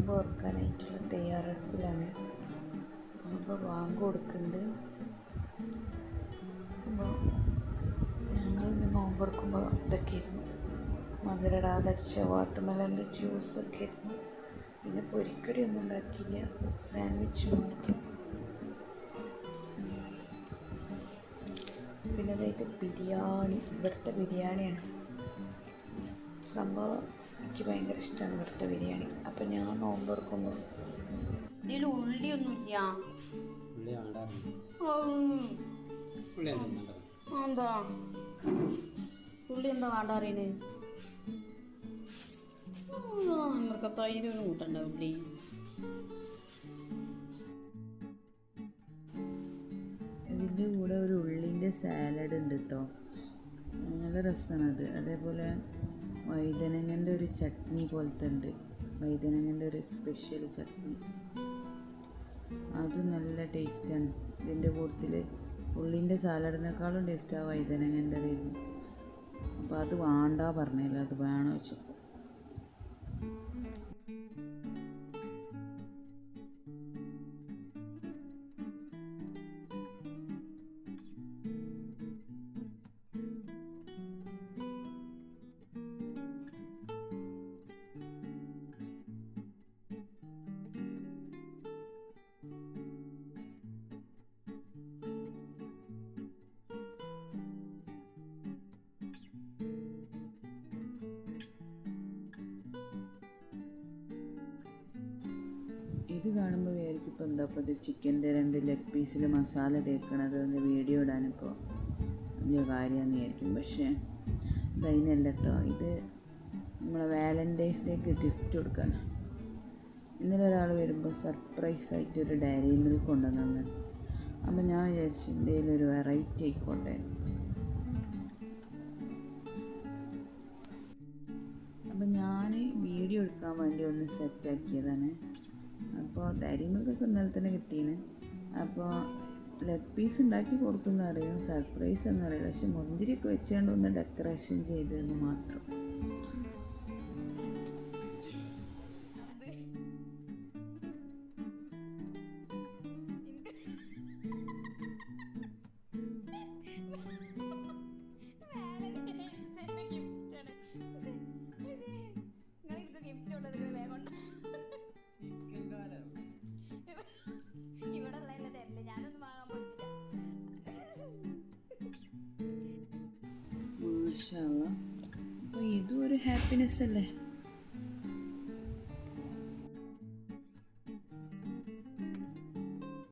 നോമ്പ് ഓർക്കാനായിട്ടുള്ള തയ്യാറെടുപ്പിലാണ്. അപ്പോൾ വാങ്ങ് കൊടുക്കുന്നുണ്ട് അപ്പോൾ ഞങ്ങൾ ഇന്ന് നോമ്പ് ഇതൊക്കെയായിരുന്നു മധുരടാതടിച്ച വാട്ടർമെലന്റെ ജ്യൂസൊക്കെ ആയിരുന്നു. പിന്നെ പൊരിക്കടി ഒന്നും ഉണ്ടാക്കിയില്ല. സാൻഡ്വിച്ച് മാത്രം പിന്നെ അതായത് ബിരിയാണി. ഇവിടുത്തെ ബിരിയാണിയാണ്. സംഭവം എനിക്ക് ഭയങ്കര ഇഷ്ടമാണ് ഇവിടുത്തെ ബിരിയാണി. അപ്പം ഞാൻ നോമ്പ് തുറക്കുന്നു. ഇതിൽ ഉള്ളിയൊന്നുമില്ല. ഉള്ളി ഉള്ളി എന്താ എന്താ തൈര് കൂട്ടണ്ട ഉള്ളി. ഇതിന്റെ കൂടെ ഒരു ഉള്ളിന്റെ സാലഡ് ഉണ്ട് കേട്ടോ നല്ല രസമാണ് അത്. അതേപോലെ വൈതനങ്ങന്റെ ഒരു ചട്നി പോലത്തെ ഉണ്ട് വൈതനങ്ങന്റെ ഒരു സ്പെഷ്യൽ ചട്നി. അത് നല്ല ടേസ്റ്റാണ് ഇതിന്റെ കൂട്ടത്തിൽ ഉള്ളിന്റെ സാലഡിനേക്കാളും ടേസ്റ്റ് ആ വൈതനങ്ങന്റെ അപ്പോൾ അത് വേണ്ട പറഞ്ഞില്ല അത് വേണം വെച്ചപ്പോൾ ഇത് കാണുമ്പോൾ വിചാരിക്കും ഇപ്പോൾ എന്താ ഇപ്പോൾ ഇത് ചിക്കന്റെ രണ്ട് ലെഗ് പീസിൽ മസാല തേക്കണത് അതിന്റെ വീഡിയോ ഇടാനിപ്പോൾ വലിയ കാര്യമെന്ന് വിചാരിക്കും. പക്ഷേ ഇതതിനല്ല കേട്ടോ ഇത് നമ്മളെ വാലന്റൈൻസ് ഡേക്ക് ഗിഫ്റ്റ് കൊടുക്കാൻ ഇന്നലെ ഒരാൾ വരുമ്പോൾ സർപ്രൈസ് ആയിട്ട് ഒരു ഡയറി മിൽക്ക് കൊണ്ടുവന്നു അപ്പം ഞാൻ വിചാരിച്ചു എന്തെങ്കിലും ഒരു വെറൈറ്റി ആയിക്കോട്ടെ. അപ്പം ഞാൻ വീഡിയോ എടുക്കാൻ വേണ്ടി ഒന്ന് സെറ്റാക്കിയതാണ് അപ്പോൾ ഡയറി മിൽക്കൊക്കെ ഇന്നലെ തന്നെ കിട്ടീന്. അപ്പോൾ ലെഗ് പീസ് ഉണ്ടാക്കി കൊടുക്കുന്ന അറിയാം സർപ്രൈസ് എന്നറിയാം പക്ഷെ മുന്തിരിയൊക്കെ വെച്ചുകൊണ്ട് ഒന്ന് ഡെക്കറേഷൻ ചെയ്തതെന്ന് മാത്രം. മാഷാ അപ്പോൾ ഇതും ഒരു ഹാപ്പിനെസ് അല്ലേ